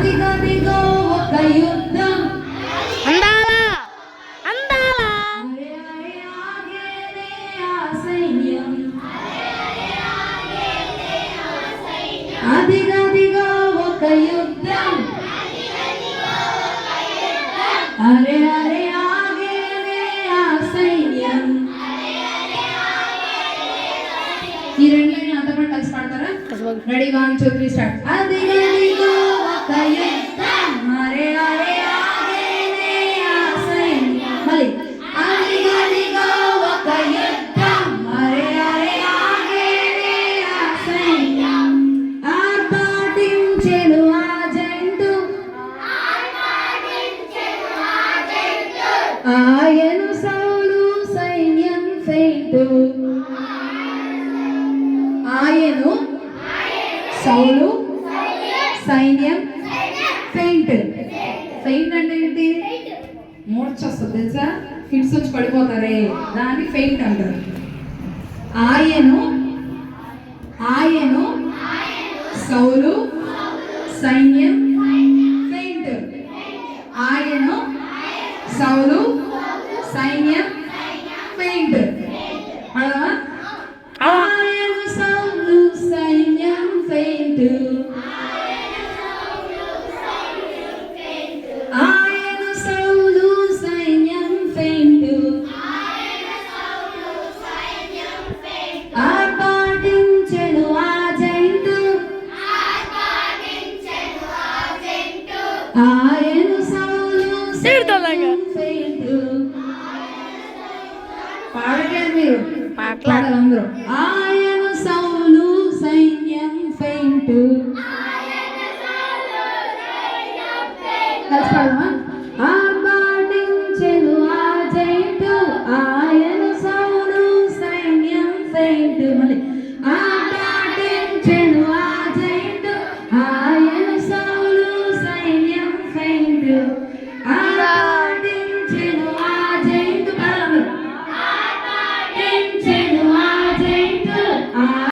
అదిగదిగో ఒక యుద్ధం. అందాల అందాల. అరే అరే ఆ సైన్యం. ఈ రెండు లైన్లు అంతా కూడా కలిసి పాడతారా? Ready one two three start అదిగదిగో ఆయను సౌలు సైన్యం ఫెయింటు ఆయను సౌలు సైన్యం ఫెయింట్ ఫెయింట్ అంటే ఏంటి? మూర్ఛ వస్తుంది తెలుసా? ఫిట్స్ వచ్చి పడిపోతారే. దాన్ని ఫెయింట్ అంటారు. ఆయను ఆయను సౌలు సైన్యం ఫెయింట్ ఆయను సౌలు సైన్యం ఫెయింట్ పాడట్లేదు మీరు పాటలా. పాడాలి అందరూ ఆయన సౌలు సైన్యం ఫెయింట్ కలిసి